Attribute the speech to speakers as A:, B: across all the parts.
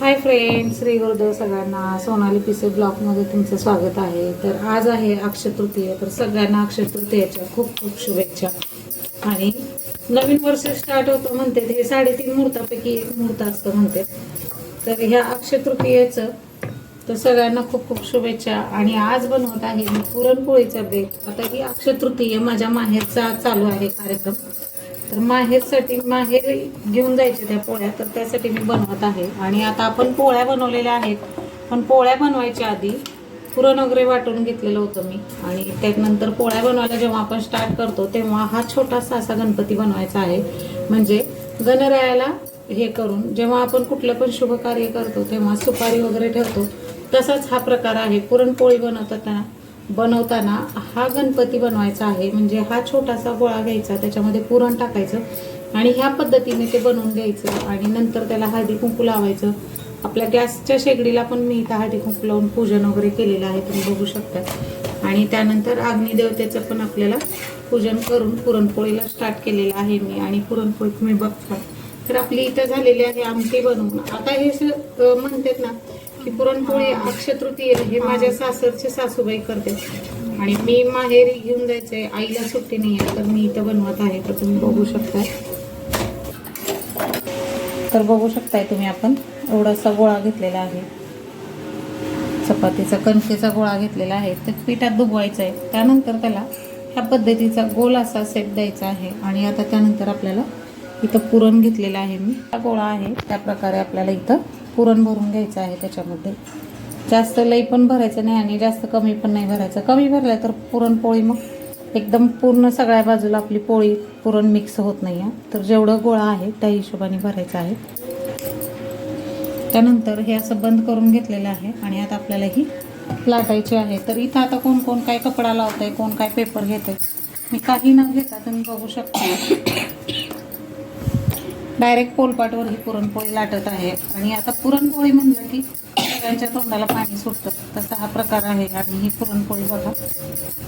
A: Hi friend Shri Gurudev सगळ्यांना सोनाली पिसे ब्लॉगमध्ये तुमचं स्वागत आहे. तर आज आहे अक्षय तृतीय. तर सगळ्यांना अक्षयतृतीयाच्या खूप खूप शुभेच्छा. आणि नवीन वर्ष स्टार्ट होतं म्हणते हे साडेतीन मुहूर्तापैकी एक मुहूर्त असतं म्हणते. तर ह्या अक्षय तृतीयेचं तर सगळ्यांना खूप खूप शुभेच्छा. आणि आज बनवत आहे मी पुरणपोळीचा बेत. आता ही अक्षय तृतीय माझ्या माहेरचा चालू आहे कार्यक्रम. तर माहेरसाठी माहेर घेऊन जायचे त्या पोळ्या तर त्यासाठी मी बनवत आहे. आणि आता आपण पोळ्या बनवलेल्या आहेत. पण पोळ्या बनवायच्या आधी पुरण वगैरे वाटून घेतलेलं होतं मी. आणि त्यानंतर पोळ्या बनवायला जेव्हा आपण स्टार्ट करतो तेव्हा हा छोटासा असा गणपती बनवायचा आहे. म्हणजे गणरायाला हे करून जेव्हा आपण कुठलं पण शुभ कार्य करतो तेव्हा सुपारी वगैरे ठेवतो तसाच हा प्रकार आहे. पुरणपोळी बनवताना बनवताना हा गणपती बनवायचा आहे. म्हणजे हा छोटासा गोळा घ्यायचा त्याच्यामध्ये पुरण टाकायचं आणि ह्या पद्धतीने ते बनवून घ्यायचं आणि नंतर त्याला हळदी कुंकू लावायचं. आपल्या गॅसच्या शेगडीला पण मी इथं हळदी कुंकू लावून पूजन वगैरे केलेलं आहे तुम्ही बघू शकता. आणि त्यानंतर अग्निदेवतेचं पण आपल्याला पूजन करून पुरणपोळीला स्टार्ट केलेलं आहे मी. आणि पुरणपोळी तुम्ही बघता तर आपली इथं झालेली आहे आमटी बनवून. आता हे स- म्हणतात ना की पुरणपोळी अक्षतृतीय हे माझ्या सासरचे सासूबाई करते. आणि मी माहेरी घेऊन जायचंय आईला सुट्टी नाही आहे तर मी इथं बनवत आहे. तर तुम्ही बघू शकताय. तर बघू शकताय तुम्ही आपण एवढासा गोळा घेतलेला आहे. चपातीचा कणकेचा गोळा घेतलेला आहे. तर पिठात डुबवायचा आहे. त्यानंतर त्याला ह्या पद्धतीचा गोल असा सेट द्यायचा आहे. आणि आता त्यानंतर आपल्याला इथं पुरण घेतलेलं आहे मी. हा गोळा आहे. त्या प्रकारे आपल्याला इथं पुरण भरून घ्यायचं आहे त्याच्यामध्ये. जास्त लई पण भरायचं नाही आणि जास्त कमी पण नाही भरायचं. कमी भरलं तर पुरणपोळी मग एकदम पूर्ण सगळ्या बाजूला आपली पोळी पुरण मिक्स होत नाही आहे तर जेवढं गोळा आहे त्या हिशोबाने भरायचं आहे. त्यानंतर हे असं बंद करून घेतलेलं आहे आणि आता आपल्याला ही लाटायची आहे. तर इथं आता कोण कोण काय कपडा लावत आहे कोण काय पेपर घेत आहे मी काही न घेता तुम्ही बघू शकता. डायरेक्ट पोलपाटवर ही पुरणपोळी लाटत आहे. आणि आता पुरणपोळी म्हणलं की सगळ्यांच्या तोंडाला पाणी सुटतं. तसा हा प्रकार आहे. आणि ही पुरणपोळी बघा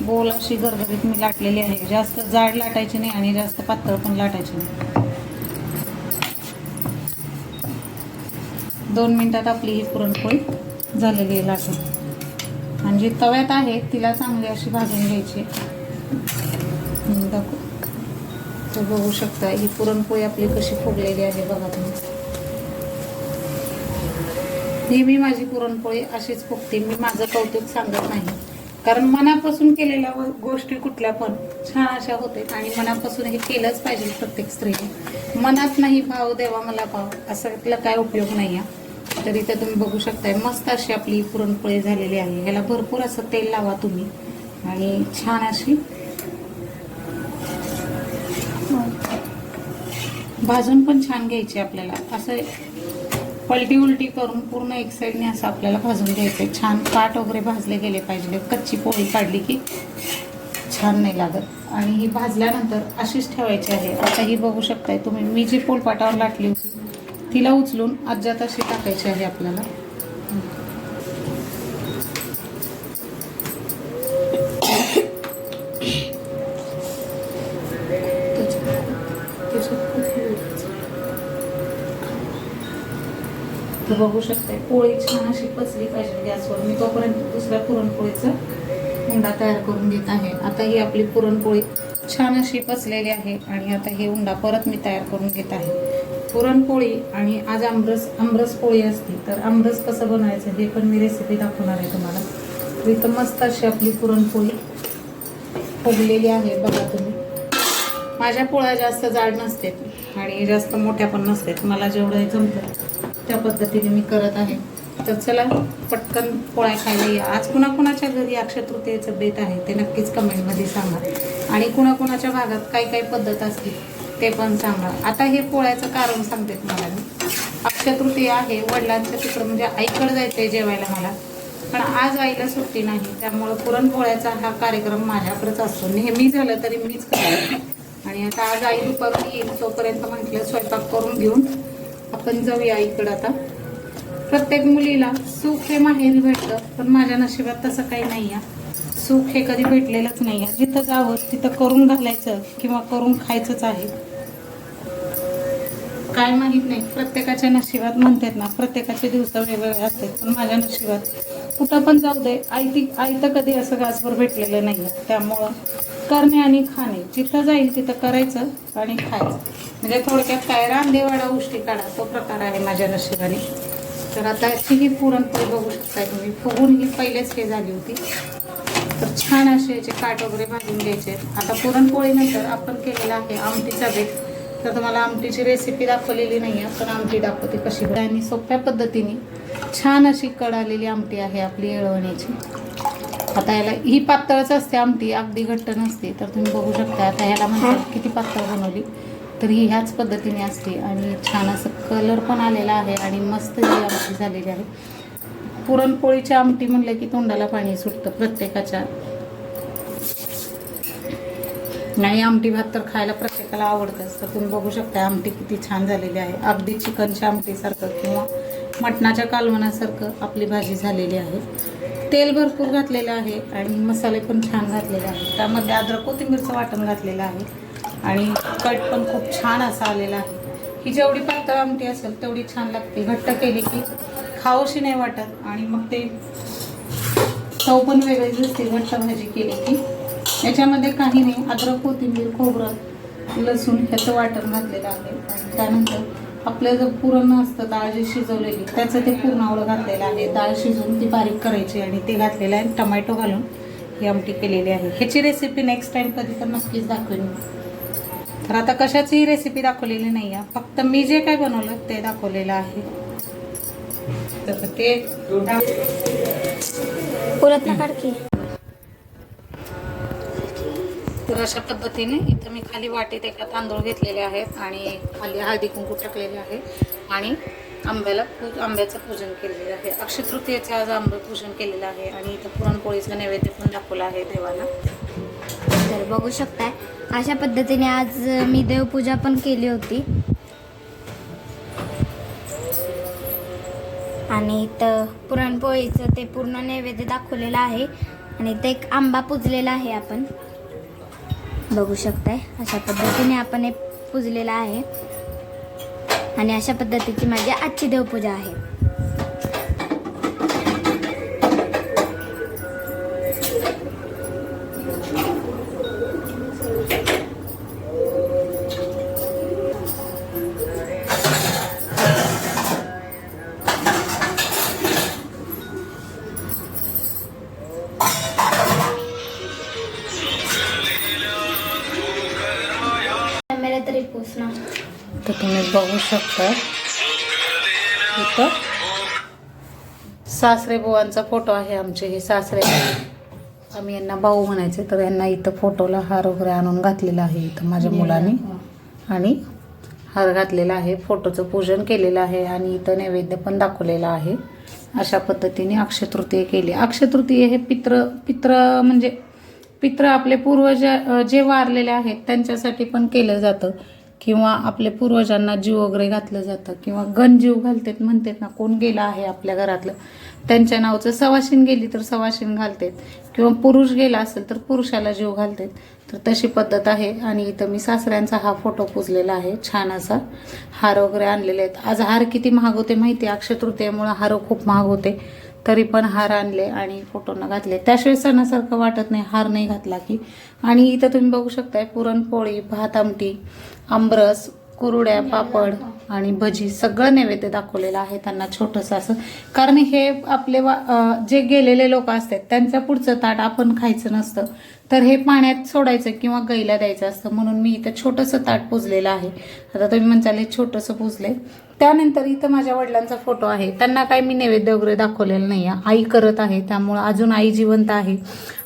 A: बोल अशी गरगरीत मी लाटलेली आहे. जास्त जाड लाटायची नाही आणि जास्त पातळ पण लाटायची नाही. दोन मिनटात आपली ही पुरणपोळी झालेली आहे लाटून. आणि जी तव्यात आहे तिला चांगली अशी भाजून घ्यायची हम्म, दाखव. तर बघू शकता ही पुरणपोळी आपली कशी फुगलेली आहे बघा तुम्ही. नेहमी माझी पुरणपोळी अशीच फुगते मी माझं कौतुक सांगत नाही. कारण मनापासून केलेल्या व- गोष्टी कुठल्या पण छान अशा होते आणि मनापासून हे केलंच पाहिजे प्रत्येक स्त्रीने. मनात नाही भाव देवा मला भाव असं काय उपयोग नाही आहे तर तुम्ही बघू शकताय मस्त अशी आपली पुरणपोळी झालेली आहे. ह्याला भरपूर असं तेल लावा तुम्ही. आणि छान अशी भाजून पण छान घ्यायची आपल्याला. असं पलटी उलटी करून पूर्ण एक साईडने असं आपल्याला भाजून घ्यायचं छान पाट वगैरे भाजले गेले पाहिजे. कच्ची पोळी काढली की छान नाही लागत. आणि ही भाजल्यानंतर अशीच ठेवायची आहे. आता ही बघू शकताय तुम्ही. मी जी पोलपाटावर लाटली होती तिला उचलून अज्जात अशी टाकायची आहे आपल्याला. तर बघू शकताय पोळी छान अशी पचली पाहिजे गॅसवर. मी तोपर्यंत दुसऱ्या पुरणपोळीचं उंडा तयार करून घेत आहे. आता ही आपली पुरणपोळी छान अशी पचलेली आहे आणि आता हे उंडा परत मी तयार करून घेत आहे. पुरणपोळी आणि आज आमरस आमरस पोळी असते तर आमरस कसं बनवायचं हे पण मी रेसिपी दाखवणार आहे तुम्हाला. इथं मस्त अशी आपली पुरणपोळी फुगलेली आहे. बघा तुम्ही. माझ्या पोळ्या जास्त जाड नसतात आणि जास्त मोठ्या पण नसतात. मला जेवढं जमतं त्या पद्धतीने मी करत आहे. तर चला पटकन पोळ्या खायला या. आज कुणाकुणाच्या घरी अक्षय तृतीयेचं बेत आहे ते नक्कीच कमेंटमध्ये सांगा. आणि कुणाकुणाच्या भागात काय काय पद्धत असते ते पण सांगा. आता हे पोळ्याचं कारण सांगते तुम्हाला मी. अक्षतृतीय आहे वडिलांच्या तिकडं म्हणजे आईकडं जायचं आहे जेवायला मला. पण आज आईला सुट्टी नाही त्यामुळं पुरणपोळ्याचा हा कार्यक्रम माझ्याकडेच असतो. नेहमी झालं तरी मीच करायचं आणि आता आज आई दुपारून येईल तोपर्यंत म्हटलं स्वयंपाक करून घेऊन आपण जाऊया इकडं आता. प्रत्येक मुलीला सुख हे माहेरी भेटतं पण माझ्या नशिबात तसं काही नाही आहे सुख हे कधी भेटलेलंच नाही आहे जिथं जावं तिथं करून घालायचं किंवा करून खायचंच आहे. काय माहीत नाही. प्रत्येकाच्या नशिबात म्हणतात ना प्रत्येकाचे दिवस वेगवेगळे असतात पण माझ्या नशिबात. कुठं पण जाऊ दे आयती आयतं कधी असं गासभर भेटलेलं नाही आहे त्यामुळं करणे आणि खाणे जिथं जाईल तिथं करायचं आणि खायचं. म्हणजे थोडक्यात काय रामदेवाडा उष्टी काढा तो प्रकार आहे माझ्या नशिबाने. तर आता अशी ही पुरणपोळी बघू शकताय तुम्ही. फुगून ही पहिलेच हे झाली होती. तर छान असे याचे काट वगैरे भाजून घ्यायचे. आता पुरणपोळीनंतर आपण केलेला आहे आमटीचा बेत तर तुम्हाला आमटीची रेसिपी दाखवलेली नाही आहे पण आमटी दाखवते कशी आणि सोप्या पद्धतीने छान अशी कड आलेली आमटी आहे आपली येळवण्याची. आता याला ही पातळच असते आमटी अगदी घट्ट नसते. तर तुम्ही बघू शकता आता ह्याला म्हणतात किती पातळ बनवली. तर ही ह्याच पद्धतीने असते आणि छान असं कलर पण आलेला आहे आणि मस्त ही आमटी झालेली आहे. पुरणपोळीची आमटी म्हणलं की तोंडाला पाणी सुटतं प्रत्येकाच्या. आणि आमटी भात तर खायला प्रत्येकाला आवडतंच तर तुम्ही बघू शकता आमटी किती छान झालेली आहे. अगदी चिकनच्या आमटीसारखं किंवा मटणाच्या कालवणासारखं आपली भाजी झालेली आहे. तेल भरपूर घातलेलं आहे आणि मसाले पण छान घातलेले आहेत. त्यामध्ये अद्रक कोथिंबीरचं वाटण घातलेलं आहे आणि कट पण खूप छान असा आलेला आहे. ही जेवढी पातळ आमटी असेल तेवढी छान लागते. घट्ट केली की खाऊशी नाही वाटत आणि मग ते चव पण वेगळीच दिसते. घट्ट भाजी केली की. याच्यामध्ये काही नाही. अद्रक कोथिंबीर खोबरं लसूण ह्याचं वाटण घातलेलं आहे. आणि त्यानंतर आपलं जर पुरण असतं डाळ जी शिजवलेली त्याचं ते पुरणावळं घातलेलं आहे. डाळ शिजवून ती बारीक करायची आणि ते घातलेलं आहे. टमॅटो घालून ही आमटी केलेली आहे. ह्याची रेसिपी नेक्स्ट टाइम कधी तर नक्कीच दाखवेन तर आता कशाचीही रेसिपी दाखवलेली नाही आहे फक्त मी जे काय बनवलं ते दाखवलेलं आहे. तर ते
B: परत ना काढकी
A: तर अशा पद्धतीने इथं मी खाली वाटीत एका तांदूळ घेतलेले आहेत आणि खाली हळदी कुंकू टाकलेले आहे आणि आंब्याला पूज आंब्याचं पूजन केलेलं आहे. अक्षय तृतीयेचं आज आंबे पूजन केलेलं आहे आणि इथं पुरणपोळीचं नैवेद्य पण दाखवलं आहे देवाला.
B: तर बघू शकताय अशा पद्धतीने आज मी देवपूजा पण केली होती. आणि इथं पुरणपोळीचं ते पूर्ण नैवेद्य दाखवलेलं आहे आणि ते एक आंबा पुजलेला आहे आपण. बघू शकताय. अशा पद्धतीने आपण हे पुजलेलं आहे. आणि अशा पद्धतीची माझी आजची देवपूजा आहे.
A: बघू शकता इथं. सासरे बुवांचा फोटो आहे आमचे हे सासरे आम्ही यांना भाऊ म्हणायचे तर यांना इथं फोटोला हार वगैरे आणून घातलेला आहे इथं माझ्या मुलाने. आणि हार घातलेला आहे फोटोचं पूजन केलेलं आहे आणि इथं नैवेद्य पण दाखवलेलं आहे. अशा पद्धतीने अक्षयतृतीय केली. अक्षयतृतीय हे पित्र पित्र म्हणजे पित्र आपले पूर्वज जे वारलेले आहेत त्यांच्यासाठी पण केलं जातं. किंवा आपले पूर्वजांना जीव वगैरे घातलं जातं किंवा गण जीव घालतात म्हणतात ना कोण गेला आहे आपल्या घरातलं? त्यांच्या नावचं सवाशीन गेली तर सवाशीन घालतात किंवा पुरुष गेला असेल तर पुरुषाला जीव घालतात. तर तशी पद्धत आहे आणि इथं मी सासऱ्यांचा हा फोटो पुजलेला आहे छान असा. हार वगैरे आणलेले आहेत. आज हार किती महाग होते माहिती आहे? अक्षय हार खूप महाग होते. तरी पण हार आणले आणि फोटोनं घातले. त्याशिवाय सणासारखं वाटत नाही हार नाही घातला की. आणि इथं तुम्ही बघू शकताय पुरणपोळी भात आमटी आंबरस कुरुड्या पापड आणि भजी सगळं नैवेद्य दाखवलेलं आहे त्यांना छोटंसं असं. कारण हे आपले वा जे गेलेले लोक असतात त्यांच्या पुढचं ताट आपण खायचं नसतं. तर हे पाण्यात सोडायचं किंवा गाईला द्यायचं असतं म्हणून मी इथं छोटंसं ताट पुजलेलं आहे. आता तुम्ही म्हणताल हे छोटंसं पुजले त्यानंतर इथं माझ्या वडिलांचा फोटो आहे. त्यांना काय मी नैवेद्य वगैरे दाखवलेलं नाही आहे आई करत आहे त्यामुळं अजून आई जिवंत आहे.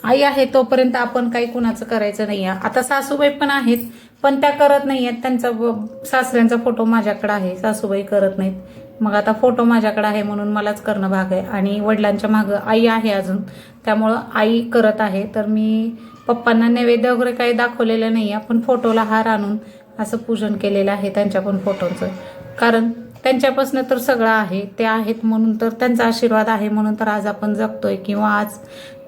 A: आई आहे तोपर्यंत आपण काही कुणाचं करायचं नाही आहे आता सासूबाई पण आहेत पण त्या करत नाही आहेत त्यांचा सासऱ्यांचा फोटो माझ्याकडे आहे. सासूबाई करत नाहीत. मग आता फोटो माझ्याकडे आहे म्हणून मलाच करणं भाग आहे. आणि वडिलांच्या मागं आई आहे अजून. त्यामुळं आई करत आहे. तर मी पप्पांना नैवेद्य वगैरे काही दाखवलेलं नाही आहे पण फोटोला हार आणून असं पूजन केलेलं आहे त्यांच्या पण फोटोचं. कारण त्यांच्यापासून तर सगळं आहे ते आहेत म्हणून तर त्यांचा आशीर्वाद आहे म्हणून तर आज आपण जगतोय. किंवा आज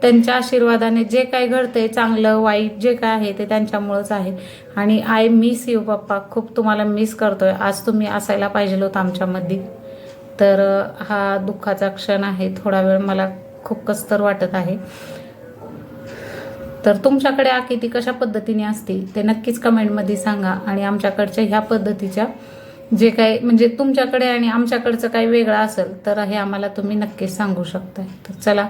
A: त्यांच्या आशीर्वादाने जे काय घडतंय चांगलं वाईट जे काय आहे ते त्यांच्यामुळंच आहे. आणि आय मिस यू पप्पा. खूप तुम्हाला मिस करतोय. आज तुम्ही असायला पाहिजे होतं आमच्यामध्ये. तर हा दुःखाचा क्षण आहे. थोडा वेळ मला खूप कसतर वाटत आहे. तर तुमच्याकडे आकृती कशा पद्धतीने असते ते नक्कीच कमेंटमध्ये सांगा. आणि आमच्याकडच्या ह्या पद्धतीच्या जे काही म्हणजे तुमच्याकडे आणि आमच्याकडचं काही वेगळं असेल तर हे आम्हाला तुम्ही नक्कीच सांगू शकताय. तर चला.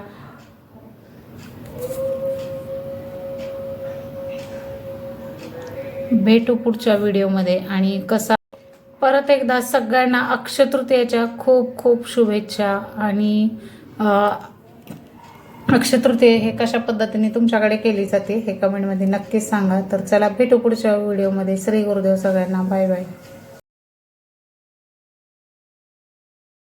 A: भेटू पुढच्या व्हिडिओमध्ये आणि कसा परत एकदा सगळ्यांना अक्षतृतीयेच्या खूप खूप शुभेच्छा आणि अक्षतृतीय हे कशा पद्धतीने तुमच्याकडे केली जाते हे कमेंटमध्ये नक्कीच सांगा. तर चला भेटू पुढच्या व्हिडिओमध्ये. श्री गुरुदेव सगळ्यांना. Bye bye.